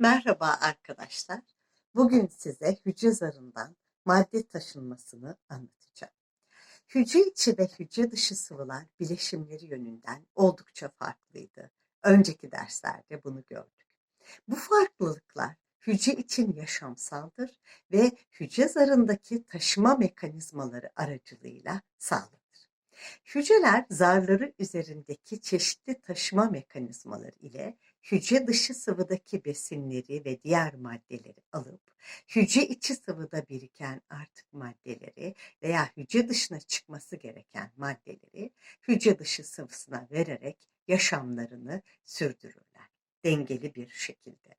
Merhaba arkadaşlar. Bugün size hücre zarından madde taşınmasını anlatacağım. Hücre içi ve hücre dışı sıvılar bileşimleri yönünden oldukça farklıydı. Önceki derslerde bunu gördük. Bu farklılıklar hücre için yaşamsaldır ve hücre zarındaki taşıma mekanizmaları aracılığıyla sağlanır. Hücreler zarları üzerindeki çeşitli taşıma mekanizmaları ile hücre dışı sıvıdaki besinleri ve diğer maddeleri alıp hücre içi sıvıda biriken artık maddeleri veya hücre dışına çıkması gereken maddeleri hücre dışı sıvısına vererek yaşamlarını sürdürürler dengeli bir şekilde.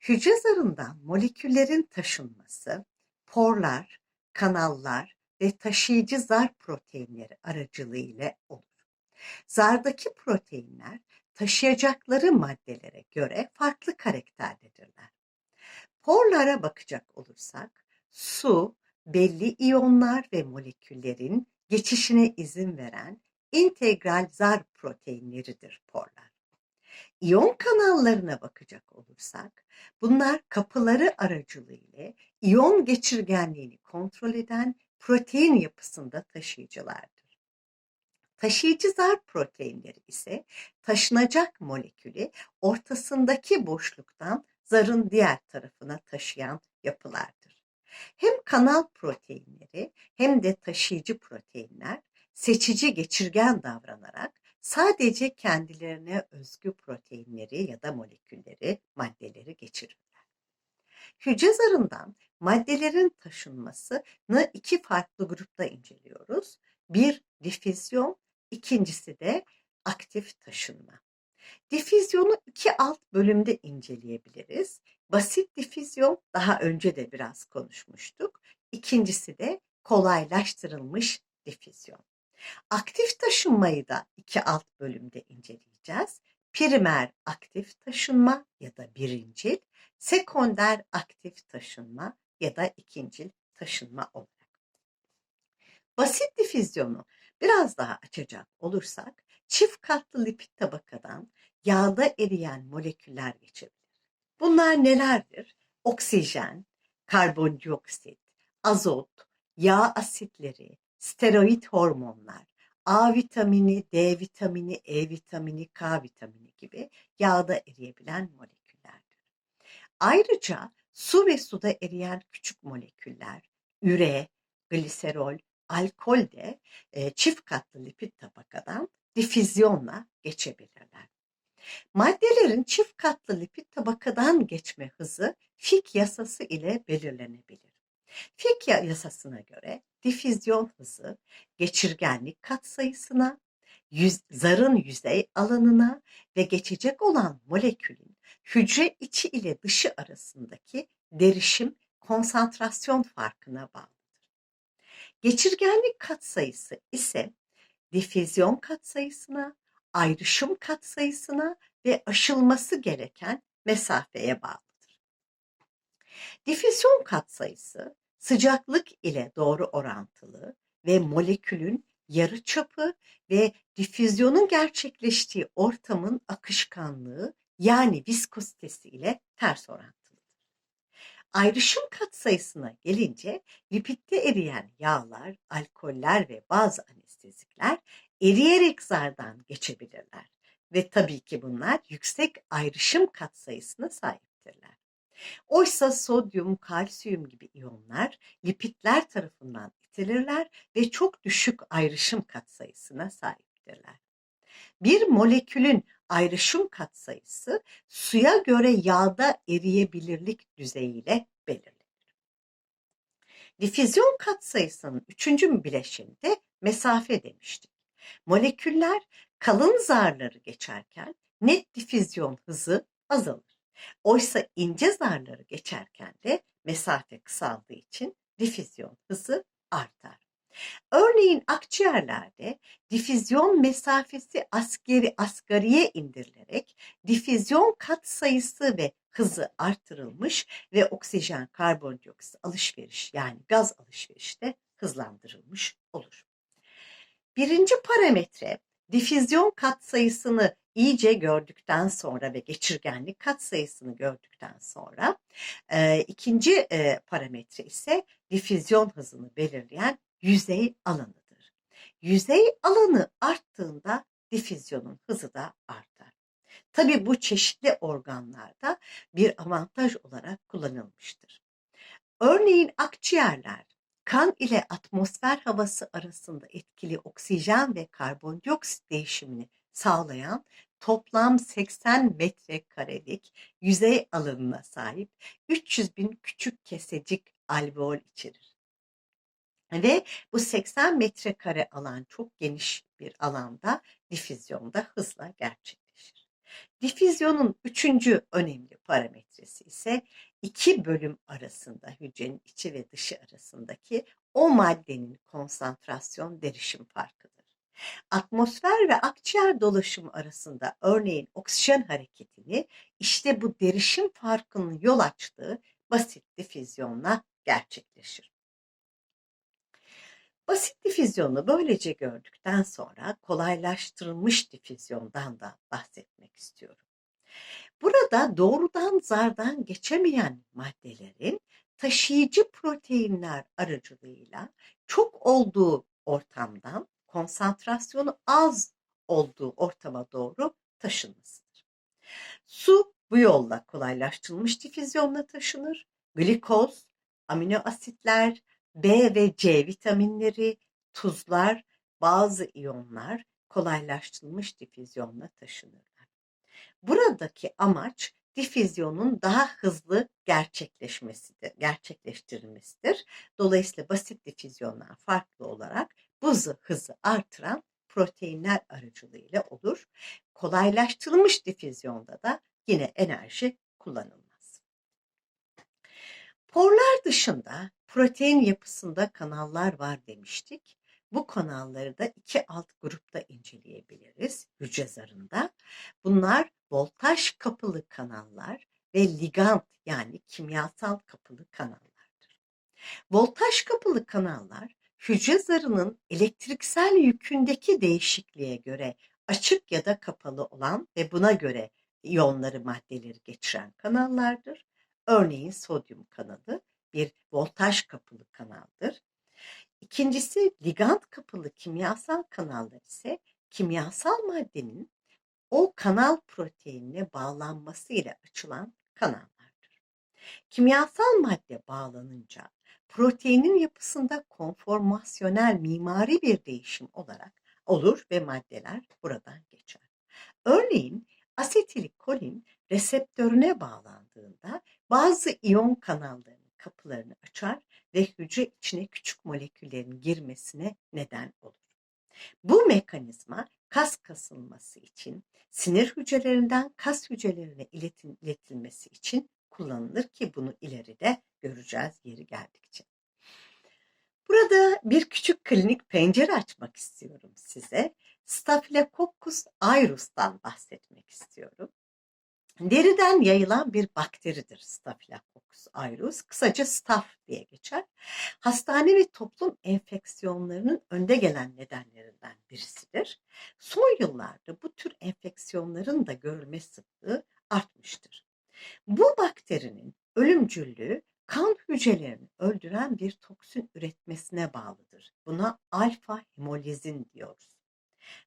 Hücre zarından moleküllerin taşınması porlar, kanallar ve taşıyıcı zar proteinleri aracılığıyla olur. Zardaki proteinler taşıyacakları maddelere göre farklı karakterlidirler. Porlara bakacak olursak su, belli iyonlar ve moleküllerin geçişine izin veren integral zar proteinleridir porlar. İyon kanallarına bakacak olursak bunlar kapıları aracılığıyla iyon geçirgenliğini kontrol eden protein yapısında taşıyıcılardır. Taşıyıcı zar proteinleri ise taşınacak molekülü ortasındaki boşluktan zarın diğer tarafına taşıyan yapılardır. Hem kanal proteinleri hem de taşıyıcı proteinler seçici geçirgen davranarak sadece kendilerine özgü proteinleri ya da molekülleri, maddeleri geçirirler. Hücre zarından maddelerin taşınmasını iki farklı grupta inceliyoruz. Bir difüzyon, ikincisi de aktif taşınma. Difüzyonu iki alt bölümde inceleyebiliriz. Basit difüzyon daha önce de biraz konuşmuştuk. İkincisi de kolaylaştırılmış difüzyon. Aktif taşınmayı da iki alt bölümde inceleyeceğiz. Primer aktif taşınma ya da birincil, sekonder aktif taşınma ya da ikincil taşınma olarak. Basit difüzyonu biraz daha açacak olursak çift katlı lipid tabakadan yağda eriyen moleküller geçebilir. Bunlar nelerdir? Oksijen, karbondioksit, azot, yağ asitleri, steroid hormonlar, A vitamini, D vitamini, E vitamini, K vitamini gibi yağda eriyebilen moleküllerdir. Ayrıca su ve suda eriyen küçük moleküller, üre, gliserol, alkol de e, çift katlı lipid tabakadan difüzyonla geçebilirler. Maddelerin çift katlı lipid tabakadan geçme hızı Fick yasası ile belirlenebilir. Fick yasasına göre difüzyon hızı geçirgenlik katsayısına, yüz, zarın yüzey alanına ve geçecek olan molekülün hücre içi ile dışı arasındaki derişim konsantrasyon farkına bağlıdır. Geçirgenlik katsayısı ise difüzyon katsayısına, ayrışım katsayısına ve aşılması gereken mesafeye bağlıdır. Difüzyon katsayısı sıcaklık ile doğru orantılı ve molekülün yarı çapı ve difüzyonun gerçekleştiği ortamın akışkanlığı yani viskozitesi ile ters orantılıdır. Ayrışım katsayısına gelince lipitte eriyen yağlar, alkoller ve bazı anestezikler eriyerek zardan geçebilirler ve tabii ki bunlar yüksek ayrışım katsayısına sahiptirler. Oysa sodyum, kalsiyum gibi iyonlar lipitler tarafından itilirler ve çok düşük ayrışım katsayısına sahiptirler. Bir molekülün ayrışım katsayısı suya göre yağda eriyebilirlik düzeyiyle belirlenir. Difüzyon katsayısının üçüncü bileşeni de mesafe demiştik. Moleküller kalın zarları geçerken net difüzyon hızı azalır. Oysa ince zarları geçerken de mesafe kısaldığı için difüzyon hızı artar. Örneğin akciğerlerde difüzyon mesafesi askeri asgariye indirilerek difüzyon kat sayısı ve hızı artırılmış ve oksijen karbondioksit alışveriş yani gaz alışverişi de hızlandırılmış olur. Birinci parametre difüzyon kat sayısını iyice gördükten sonra ve geçirgenlik katsayısını gördükten sonra e, ikinci e, parametre ise difüzyon hızını belirleyen yüzey alanıdır. Yüzey alanı arttığında difüzyonun hızı da artar. Tabi bu çeşitli organlarda bir avantaj olarak kullanılmıştır. Örneğin akciğerler kan ile atmosfer havası arasında etkili oksijen ve karbondioksit değişimini sağlayan toplam 80 metrekarelik yüzey alanına sahip 300 bin küçük kesecik alveol içerir. Ve bu 80 metrekare alan çok geniş bir alanda difüzyonda hızla gerçekleşir. Difüzyonun üçüncü önemli parametresi ise iki bölüm arasında hücrenin içi ve dışı arasındaki o maddenin konsantrasyon derişim farkıdır. Atmosfer ve akciğer dolaşımı arasında örneğin oksijen hareketini işte bu derişim farkının yol açtığı basit difüzyonla gerçekleşir. Basit difüzyonu böylece gördükten sonra kolaylaştırılmış difüzyondan da bahsetmek istiyorum. Burada doğrudan zardan geçemeyen maddelerin taşıyıcı proteinler aracılığıyla çok olduğu ortamdan konsantrasyonu az olduğu ortama doğru taşınmasıdır. Su bu yolla kolaylaştırılmış difüzyonla taşınır. Glikoz, amino asitler, B ve C vitaminleri, tuzlar, bazı iyonlar kolaylaştırılmış difüzyonla taşınırlar. Buradaki amaç difüzyonun daha hızlı gerçekleşmesidir, gerçekleştirilmesidir. Dolayısıyla basit difüzyondan farklı olarak bu hızı artıran proteinler aracılığıyla olur. Kolaylaştırılmış difüzyonda da yine enerji kullanılmaz. Porlar dışında protein yapısında kanallar var demiştik. Bu kanalları da iki alt grupta inceleyebiliriz hücre zarında. Bunlar voltaj kapılı kanallar ve ligand yani kimyasal kapılı kanallardır. Voltaj kapılı kanallar hücre zarının elektriksel yükündeki değişikliğe göre açık ya da kapalı olan ve buna göre iyonları maddeleri geçiren kanallardır. Örneğin sodyum kanalı bir voltaj kapılı kanaldır. İkincisi ligand kapılı kimyasal kanallar ise kimyasal maddenin o kanal proteinine bağlanması ile açılan kanallardır. Kimyasal madde bağlanınca proteinin yapısında konformasyonel mimari bir değişim olarak olur ve maddeler buradan geçer. Örneğin asetilkolin reseptörüne bağlandığında bazı iyon kanallarının kapılarını açar ve hücre içine küçük moleküllerin girmesine neden olur. Bu mekanizma kas kasılması için, sinir hücrelerinden kas hücrelerine iletilmesi için kullanılır ki bunu ileride göreceğiz yeri geldikçe. Burada bir küçük klinik pencere açmak istiyorum size. Staphylococcus aureus'tan bahsetmek istiyorum. Deriden yayılan bir bakteridir Staphylococcus aureus. Kısaca staph diye geçer. Hastane ve toplum enfeksiyonlarının önde gelen nedenlerinden birisidir. Son yıllarda bu tür enfeksiyonların da görülme sıklığı artmıştır. Bu bakterinin ölümcüllüğü kan hücrelerini öldüren bir toksin üretmesine bağlıdır. Buna alfa hemolizin diyoruz.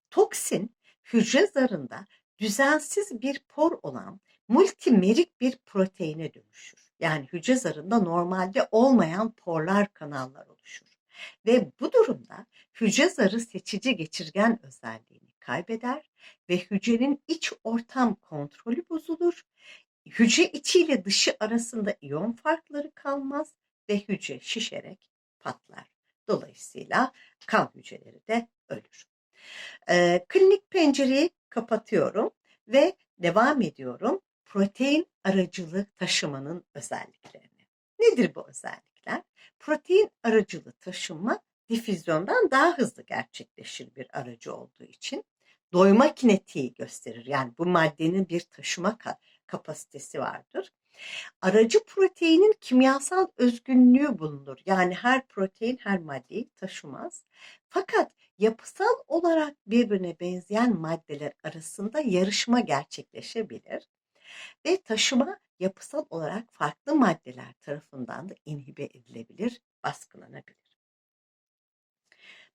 Toksin hücre zarında düzensiz bir por olan multimerik bir proteine dönüşür. Yani hücre zarında normalde olmayan porlar kanallar oluşur. Ve bu durumda hücre zarı seçici geçirgen özelliğini kaybeder ve hücrenin iç ortam kontrolü bozulur. Hücre içi ile dışı arasında iyon farkları kalmaz ve hücre şişerek patlar. Dolayısıyla kan hücreleri de ölür. E, klinik pencereyi kapatıyorum ve devam ediyorum protein aracılı taşımanın özelliklerini. Nedir bu özellikler? Protein aracılı taşıma difüzyondan daha hızlı gerçekleşir bir aracı olduğu için doyma kinetiği gösterir. Yani bu maddenin bir taşıma kapasitesi vardır. Aracı proteinin kimyasal özgünlüğü bulunur. Yani her protein her maddeyi taşımaz. Fakat yapısal olarak birbirine benzeyen maddeler arasında yarışma gerçekleşebilir ve taşıma yapısal olarak farklı maddeler tarafından da inhibe edilebilir, baskılanabilir.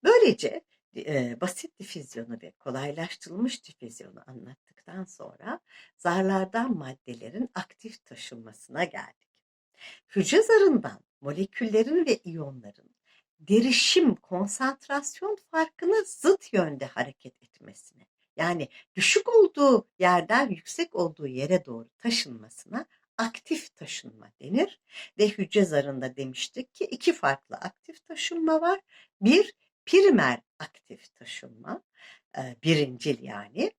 Böylece e, basit difüzyonu ve kolaylaştırılmış difüzyonu anlattıktan sonra zarlardan maddelerin aktif taşınmasına geldik. Hücre zarından moleküllerin ve iyonların derişim konsantrasyon farkını zıt yönde hareket etmesine yani düşük olduğu yerden yüksek olduğu yere doğru taşınmasına aktif taşınma denir ve hücre zarında demiştik ki iki farklı aktif taşınma var. Bir primer aktif taşınma, birincil yani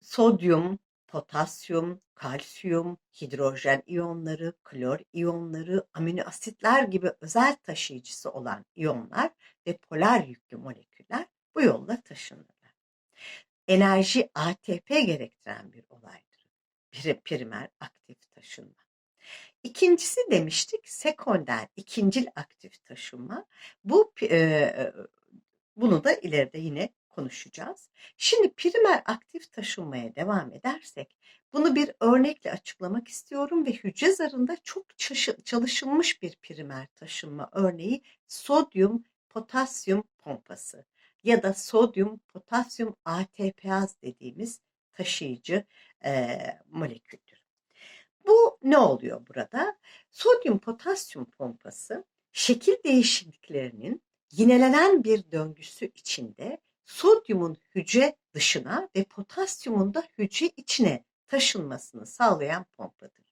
sodyum, potasyum, kalsiyum, hidrojen iyonları, klor iyonları, amino asitler gibi özel taşıyıcısı olan iyonlar ve polar yüklü moleküller bu yolla taşınırlar. Enerji ATP gerektiren bir olaydır. Bir primer aktif taşınma. İkincisi demiştik sekonder, ikincil aktif taşınma. Bu e, bunu da ileride yine konuşacağız. Şimdi primer aktif taşınmaya devam edersek bunu bir örnekle açıklamak istiyorum ve hücre zarında çok çalışılmış bir primer taşınma örneği sodyum potasyum pompası ya da sodyum potasyum ATPaz dediğimiz taşıyıcı e, moleküldür. Bu ne oluyor burada? Sodyum potasyum pompası şekil değişikliklerinin yinelenen bir döngüsü içinde sodyumun hücre dışına ve potasyumun da hücre içine taşınmasını sağlayan pompadır.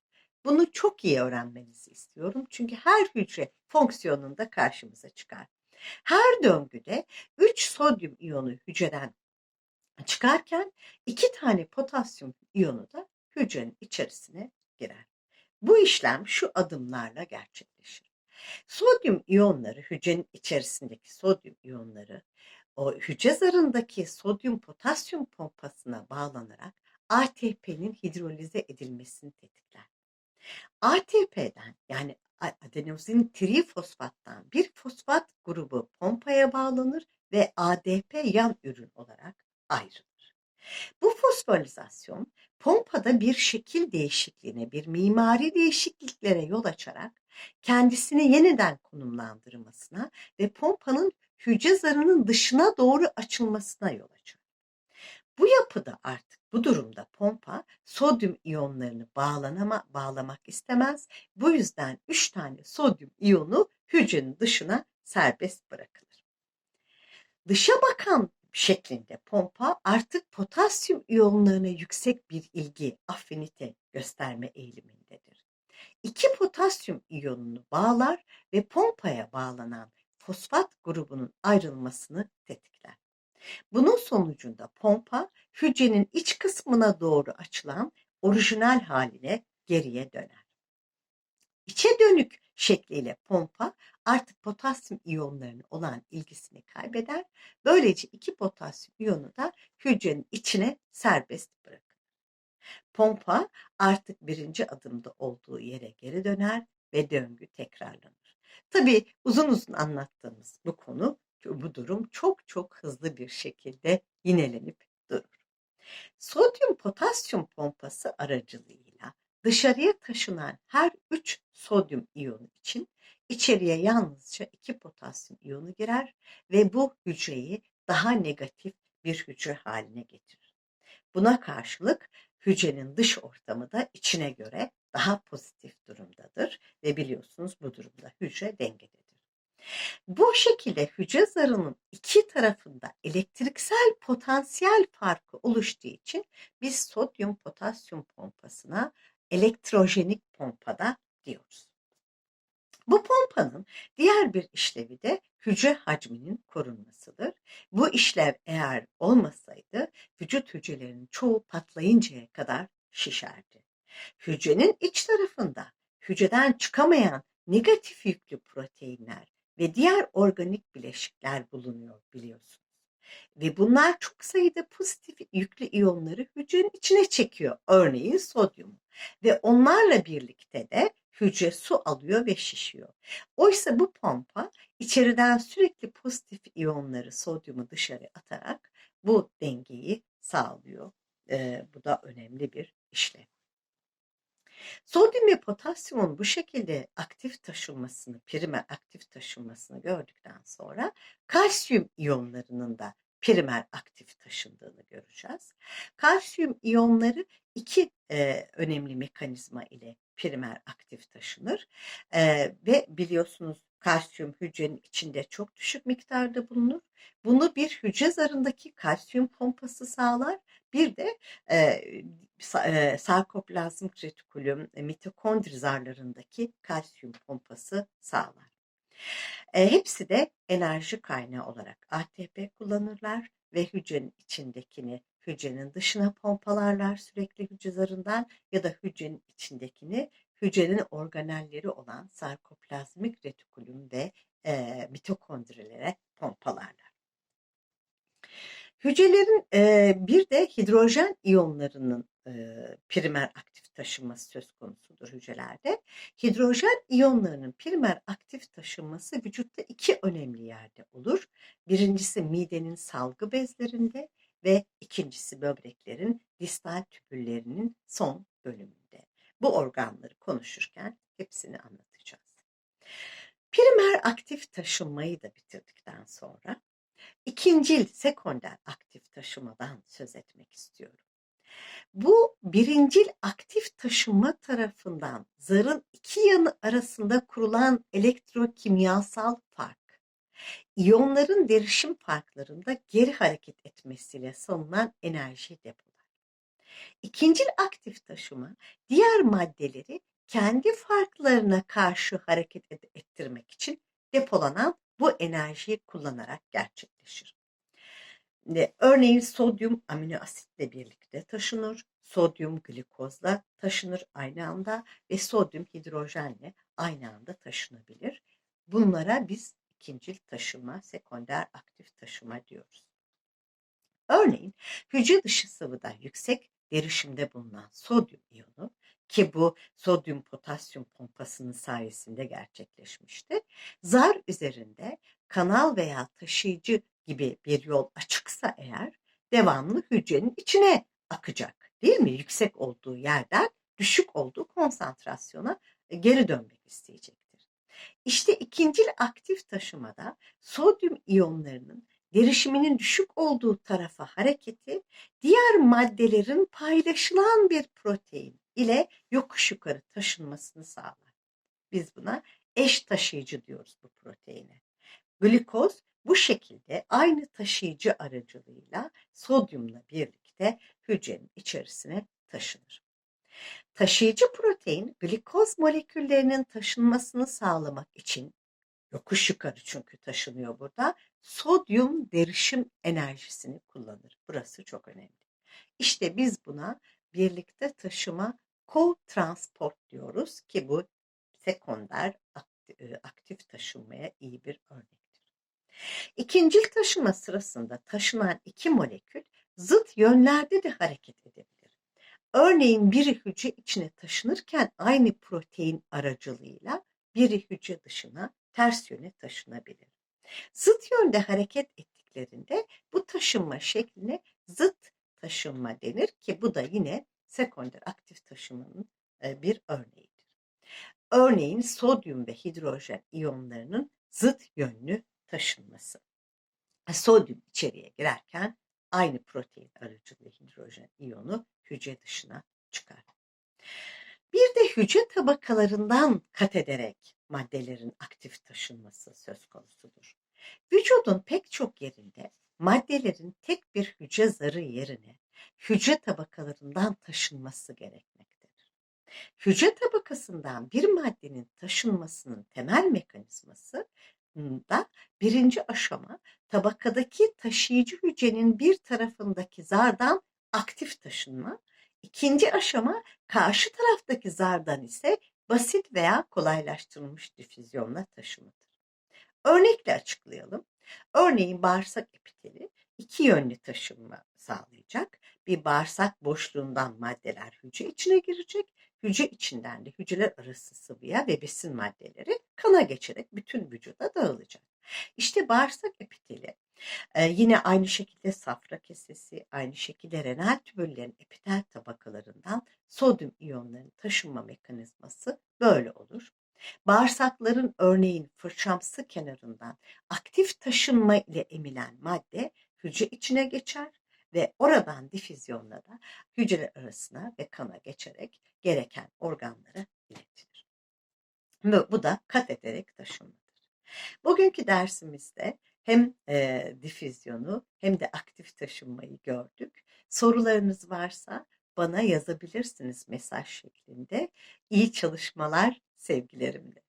Bunu çok iyi öğrenmenizi istiyorum. Çünkü her hücre fonksiyonunda karşımıza çıkar. Her döngüde 3 sodyum iyonu hücreden çıkarken 2 tane potasyum iyonu da hücrenin içerisine girer. Bu işlem şu adımlarla gerçekleşir. Sodyum iyonları hücrenin içerisindeki sodyum iyonları o hücre zarındaki sodyum potasyum pompasına bağlanarak ATP'nin hidrolize edilmesini tetikler. ATP'den yani adenozin trifosfattan bir fosfat grubu pompaya bağlanır ve ADP yan ürün olarak ayrılır. Bu fosforilizasyon pompada bir şekil değişikliğine, bir mimari değişikliklere yol açarak kendisini yeniden konumlandırmasına ve pompanın hücre zarının dışına doğru açılmasına yol açar. Bu yapıda artık bu durumda pompa sodyum iyonlarını bağlanama, bağlamak istemez. Bu yüzden 3 tane sodyum iyonu hücrenin dışına serbest bırakılır. Dışa bakan şeklinde pompa artık potasyum iyonlarına yüksek bir ilgi, affinite gösterme eğilimindedir. İki potasyum iyonunu bağlar ve pompaya bağlanan fosfat grubunun ayrılmasını tetikler. Bunun sonucunda pompa hücrenin iç kısmına doğru açılan orijinal haline geriye döner. İçe dönük şekliyle pompa artık potasyum iyonlarının olan ilgisini kaybeder. Böylece iki potasyum iyonu da hücrenin içine serbest bırakılır. Pompa artık birinci adımda olduğu yere geri döner ve döngü tekrarlanır. Tabii uzun uzun anlattığımız bu konu, bu durum çok çok hızlı bir şekilde yinelenip durur. Sodyum potasyum pompası aracılığıyla dışarıya taşınan her üç sodyum iyonu için içeriye yalnızca iki potasyum iyonu girer ve bu hücreyi daha negatif bir hücre haline getirir. Buna karşılık hücrenin dış ortamı da içine göre daha pozitif durumdadır ve biliyorsunuz bu durumda hücre dengededir. Bu şekilde hücre zarının iki tarafında elektriksel potansiyel farkı oluştuğu için biz sodyum potasyum pompasına elektrojenik pompada diyoruz. Bu pompanın diğer bir işlevi de hücre hacminin korunmasıdır. Bu işlev eğer olmasaydı vücut hücrelerinin çoğu patlayıncaya kadar şişerdi. Hücrenin iç tarafında hücreden çıkamayan negatif yüklü proteinler ve diğer organik bileşikler bulunuyor biliyorsunuz. Ve bunlar çok sayıda pozitif yüklü iyonları hücrenin içine çekiyor. Örneğin sodyum. Ve onlarla birlikte de hücre su alıyor ve şişiyor. Oysa bu pompa içeriden sürekli pozitif iyonları, sodyumu dışarı atarak bu dengeyi sağlıyor. Ee, bu da önemli bir işlem. Sodyum ve potasyumun bu şekilde aktif taşınmasını, primer aktif taşınmasını gördükten sonra kalsiyum iyonlarının da primer aktif taşındığını göreceğiz. Kalsiyum iyonları iki e, önemli mekanizma ile primer aktif taşınır e, ve biliyorsunuz kalsiyum hücrenin içinde çok düşük miktarda bulunur. Bunu bir hücre zarındaki kalsiyum pompası sağlar. Bir de e, e, sarkoplazmik retikulum, e, mitokondri zarlarındaki kalsiyum pompası sağlar. E, hepsi de enerji kaynağı olarak ATP kullanırlar ve hücrenin içindekini hücrenin dışına pompalarlar sürekli hücre zarından ya da hücrenin içindekini hücrenin organelleri olan sarkoplazmik retikulum ve e, mitokondrilere pompalarlar. Hücrelerin e, bir de hidrojen iyonlarının e, primer aktif taşınması söz konusudur hücrelerde. Hidrojen iyonlarının primer aktif taşınması vücutta iki önemli yerde olur. Birincisi midenin salgı bezlerinde ve ikincisi böbreklerin distal tübüllerinin son bölümünde. Bu organları konuşurken hepsini anlatacağız. Primer aktif taşınmayı da bitirdikten sonra ikincil sekonder aktif taşımadan söz etmek istiyorum. Bu birincil aktif taşıma tarafından zarın iki yanı arasında kurulan elektrokimyasal fark, iyonların derişim farklarında geri hareket etmesiyle salınan enerji depolar. İkincil aktif taşıma diğer maddeleri kendi farklarına karşı hareket ettirmek için depolanan bu enerjiyi kullanarak gerçekleşir. Örneğin sodyum amino asitle birlikte taşınır, sodyum glikozla taşınır aynı anda ve sodyum hidrojenle aynı anda taşınabilir. Bunlara biz ikincil taşıma, sekonder aktif taşıma diyoruz. Örneğin hücre dışı sıvıda yüksek derişimde bulunan sodyum iyonu ki bu sodyum potasyum pompasının sayesinde gerçekleşmişti. Zar üzerinde kanal veya taşıyıcı gibi bir yol açıksa eğer devamlı hücrenin içine akacak değil mi? Yüksek olduğu yerden düşük olduğu konsantrasyona e, geri dönmek isteyecektir. İşte ikincil aktif taşımada sodyum iyonlarının derişiminin düşük olduğu tarafa hareketi diğer maddelerin paylaşılan bir protein ile yokuş yukarı taşınmasını sağlar. Biz buna eş taşıyıcı diyoruz bu proteine. Glikoz bu şekilde aynı taşıyıcı aracılığıyla sodyumla birlikte hücrenin içerisine taşınır. Taşıyıcı protein glikoz moleküllerinin taşınmasını sağlamak için yokuş yukarı çünkü taşınıyor burada. Sodyum derişim enerjisini kullanır. Burası çok önemli. İşte biz buna birlikte taşıma co-transport diyoruz ki bu sekonder e, aktif taşınmaya iyi bir örnektir. İkincil taşıma sırasında taşınan iki molekül zıt yönlerde de hareket edebilir. Örneğin biri hücre içine taşınırken aynı protein aracılığıyla biri hücre dışına ters yöne taşınabilir. Zıt yönde hareket ettiklerinde bu taşınma şekline zıt taşınma denir ki bu da yine sekonder aktif taşımanın e, bir örneğidir. Örneğin sodyum ve hidrojen iyonlarının zıt yönlü taşınması. Sodyum içeriye girerken aynı protein aracılığıyla hidrojen iyonu hücre dışına çıkar. Bir de hücre tabakalarından kat ederek maddelerin aktif taşınması söz konusudur. Vücudun pek çok yerinde maddelerin tek bir hücre zarı yerine hücre tabakalarından taşınması gerekmektedir. Hücre tabakasından bir maddenin taşınmasının temel mekanizması da birinci aşama tabakadaki taşıyıcı hücrenin bir tarafındaki zardan aktif taşınma, ikinci aşama karşı taraftaki zardan ise basit veya kolaylaştırılmış difüzyonla taşımadır. Örnekle açıklayalım. Örneğin bağırsak epiteli iki yönlü taşınma sağlayacak. Bir bağırsak boşluğundan maddeler hücre içine girecek. hücre içinden de hücreler arası sıvıya ve besin maddeleri kana geçerek bütün vücuda dağılacak. İşte bağırsak epiteli e, yine aynı şekilde safra kesesi, aynı şekilde renal tübüllerin epitel tabakalarından sodyum iyonlarının taşınma mekanizması böyle olur. Bağırsakların örneğin fırçamsı kenarından aktif taşınma ile emilen madde hücre içine geçer ve oradan difüzyonla da hücre arasına ve kana geçerek gereken organlara iletilir. Bu, bu da kat ederek taşınmadır. Bugünkü dersimizde hem e, difüzyonu hem de aktif taşınmayı gördük. Sorularınız varsa bana yazabilirsiniz mesaj şeklinde. İyi çalışmalar sevgilerimle.